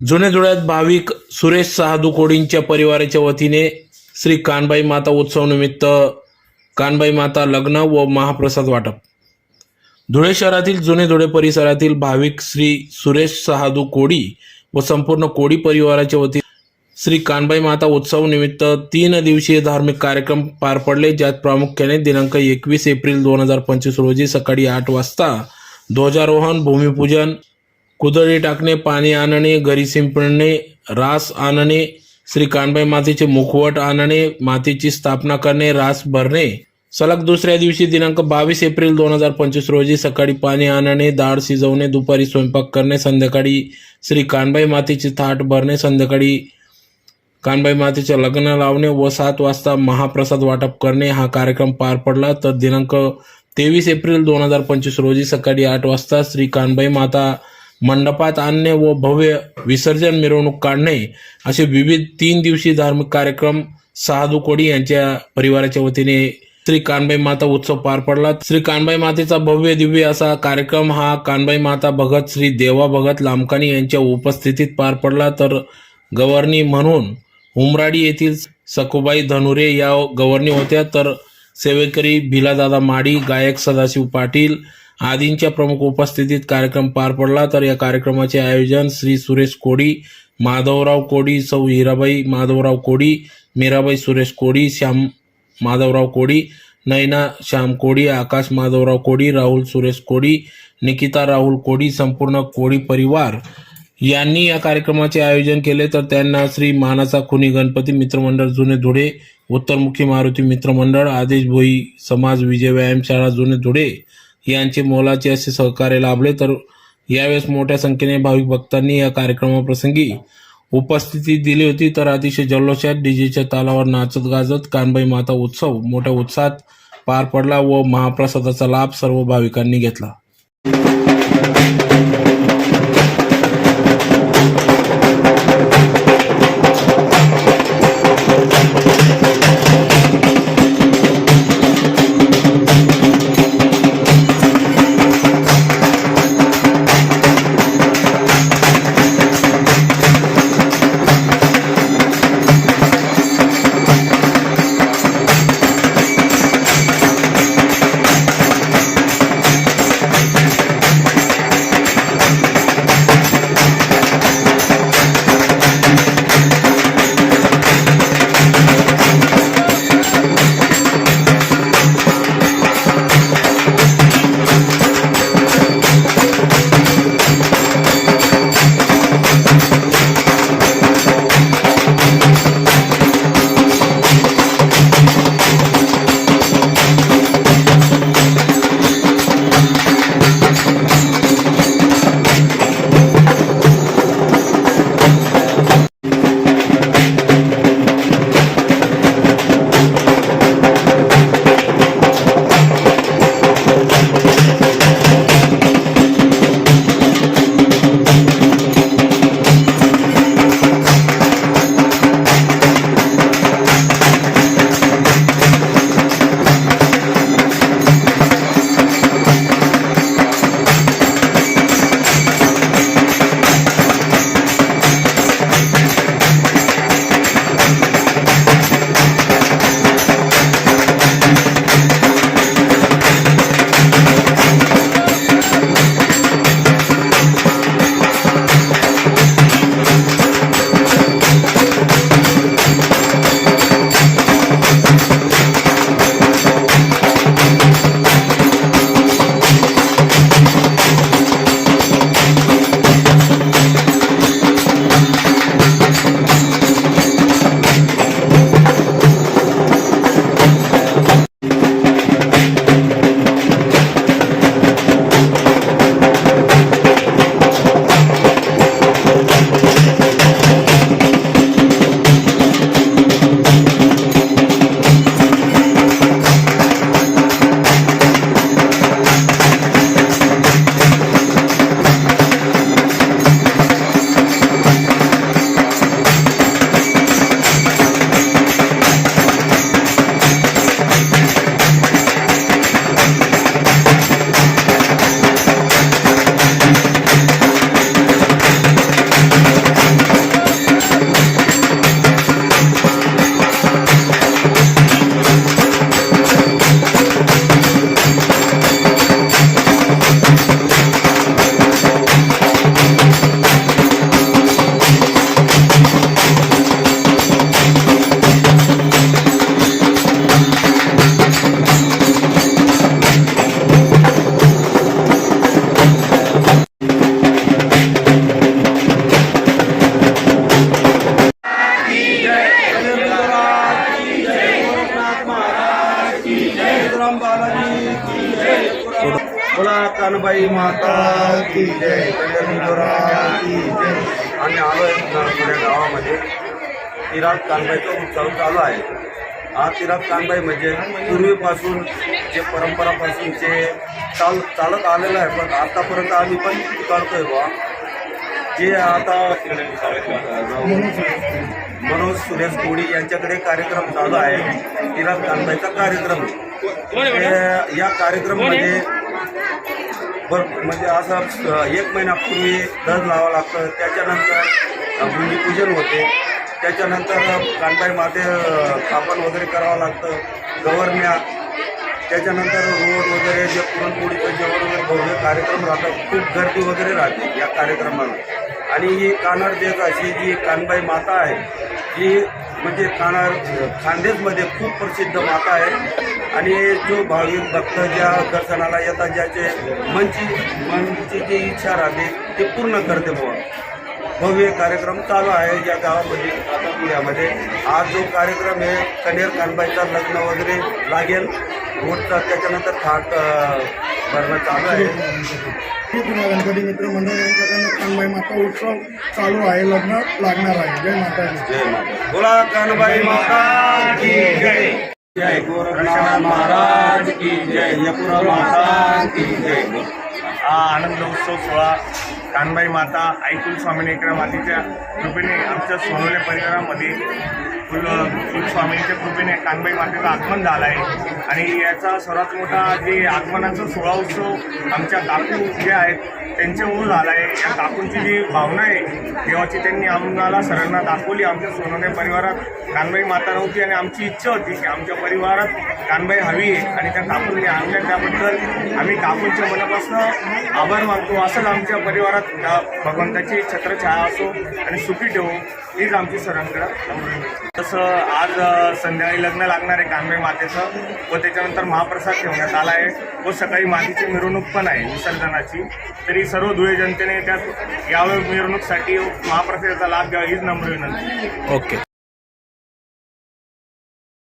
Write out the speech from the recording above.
जुने धुळ्यात भाविक सुरेश सहादू कोडींच्या परिवाराच्या वतीने श्री कानबाई माता उत्सव निमित्त कानबाई माता लग्न व महाप्रसाद वाटप. धुळे शहरातील जुने धुळे परिसरातील भाविक श्री सुरेश सहादू कोडी व संपूर्ण कोडी परिवाराच्या वतीने श्री कानबाई माता उत्सव निमित्त तीन दिवसीय धार्मिक कार्यक्रम पार पडले ज्यात प्रामुख्याने दिनांक एकवीस एप्रिल दोन हजार पंचवीस रोजी सकाळी आठ वाजता ध्वजारोहण भूमिपूजन कुदळी टाकणे पाणी आणणे घरी शिंपडणे रास आणणे श्री कानबाई मातेचे मुखवट आणणे मातेची स्थापना करणे रास भरणे. सलग दुसऱ्या दिवशी दिनांक बावीस एप्रिल दोन हजार पंचवीस रोजी सकाळी पाणी आणणे डाळ शिजवणे दुपारी स्वयंपाक करणे संध्याकाळी श्री कानबाई मातेची थाट भरणे संध्याकाळी कानबाई मातेचे लग्न लावणे व सात वाजता महाप्रसाद वाटप करणे. हा कार्यक्रम पार पडला तर दिनांक तेवीस एप्रिल दोन हजार पंचवीस रोजी सकाळी आठ वाजता श्री कानबाई माता मंडपात आणणे व भव्य विसर्जन मिरवणूक काढणे असे विविध तीन दिवसीय धार्मिक कार्यक्रम साधू कोडी यांच्या परिवाराच्या वतीने श्री कानबाई माता उत्सव पार पडला. श्री कानबाई मातेचा भव्य दिव्य असा कार्यक्रम हा कानबाई माता भगत श्री देवा भगत लामकानी यांच्या उपस्थितीत पार पडला. तर गव्हर्नी म्हणून उमराडी येथील सखुबाई धनुरे या गव्हर्नी होत्या. तर सेवेकरी भिलादादा माडी गायक सदाशिव पाटील आदींच्या प्रमुख उपस्थितीत कार्यक्रम पार पडला तर या कार्यक्रमाचे आयोजन श्री सुरेश कोडी माधवराव कोडी सौ हिराबाई माधवराव कोडी मीराबाई सुरेश कोडी श्याम माधवराव कोडी नैना श्याम कोडी आकाश माधवराव कोडी राहुल सुरेश कोडी निकिता राहुल कोडी संपूर्ण कोडी परिवार यांनी या कार्यक्रमाचे आयोजन केले. तर त्यांना श्री मानाचा खुनी गणपती मित्रमंडळ जुने धुळे उत्तरमुखी मारुती मित्रमंडळ आदेश भोई समाज विजय व्यायामशाळा जुने धुळे यांचे मोलाचे असे सहकार्य लाभले तर यावेळेस मोठ्या संख्येने भाविक भक्तांनी या कार्यक्रमाप्रसंगी उपस्थिती दिली होती. तर अतिशय जल्लोषात डीजेच्या तालावर नाचत गाजत कानबाई माता उत्सव मोठ्या उत्साहात पार पडला व महाप्रसादाचा लाभ सर्व भाविकांनी घेतला. कानबाई माता की जय की जय. आम्ही आलो आहे पुण्या गावामध्ये. तिरात कानबाईचा उत्सव चालू आहे. हा तिरात कानबाई म्हणजे पूर्वीपासून जे परंपरापासून जे चाल चालत आलेलं आहे पण आतापर्यंत आम्ही पण करतोय बा जे आता मनोज सुरेश कोडी यांच्याकडे कार्यक्रम चालू आहे. तिरात कानबाईचा कार्यक्रम. या कार्यक्रमामध्ये बर म्हणजे असं एक महिन्यापूर्वी धन लावावं लागतं. त्याच्यानंतर भूमिपूजन म्हणजे होते. त्याच्यानंतर कानबाई माते स्थापन वगैरे करावं लागतं. गवरण्या त्याच्यानंतर रोड वगैरे जे पुरणपोळीचं जेवण वगैरे भव्य कार्यक्रम राहतात. खूप गर्दी वगैरे राहते या कार्यक्रमाला. आणि ही कानड देत अशी जी कानबाई माता आहे ही म्हणजे कानार खानदेशमध्ये खूप प्रसिद्ध माता आहे. आणि जो भाविक भक्त ज्या दर्शनाला येतात ज्याचे मनची मनची जी इच्छा राहते ते पूर्ण करते बुवा. भव्य कार्यक्रम चालू आहे या गावामध्ये आता पुण्यामध्ये. आज जो कार्यक्रम आहे कनेर कानबाईचा लग्न वगैरे लागेल. रोडचा त्याच्यानंतर थाट भरणं चालू आहे. गणपती मित्र मंडळ कानबाई माता उत्सव चालू आहे लग्न लागणार आहे. जय माताजी जय माता बोला कानबाई माता. जय जय महाराज की जय यपुरा माता की जय. हा आनंद उत्सव सोहळा कानबाई माता ऐकुल स्वामिनीकडे मातीच्या कृपेने आमच्या सोनवले परिवारामध्ये कुल फुल स्वामींच्या कृपेने कानबाई मातेचं आगमन झालं आहे आणि याचा सर्वात मोठा जे आगमनाचा सोहळा उत्सव आमच्या काकू जे आहेत त्यांच्यामुळे झाला आहे या काकूंची जी भावना आहे देवाची त्यांनी आम्हाला सर्वांना दाखवली. आमच्या सोनवणे परिवारात कानबाई माता नव्हती आणि आमची इच्छा होती की आमच्या परिवारात कानबाई हवी आहे आणि त्या काकूंनी आणल्या. त्याबद्दल आम्ही काकूंच्या मनापासून आभार मानतो. असंच आमच्या परिवारात भगवंताची छत्रछाया असो आणि सुखी ठेवू हीच आमची सरांकडं तसं आज संध्याकाळी लग्न लागणार आहे कानबाई मातेचं व त्याच्यानंतर महाप्रसाद ठेवण्यात आला आहे. व सकाळी मातीची मिरवणूक पण आहे विसर्जनाची. तरी सर्व धुळे जनतेने त्यात यावेळी मिरवणूकसाठी महाप्रसादाचा लाभ घ्यावा हीच नम्र विनंती. ओके.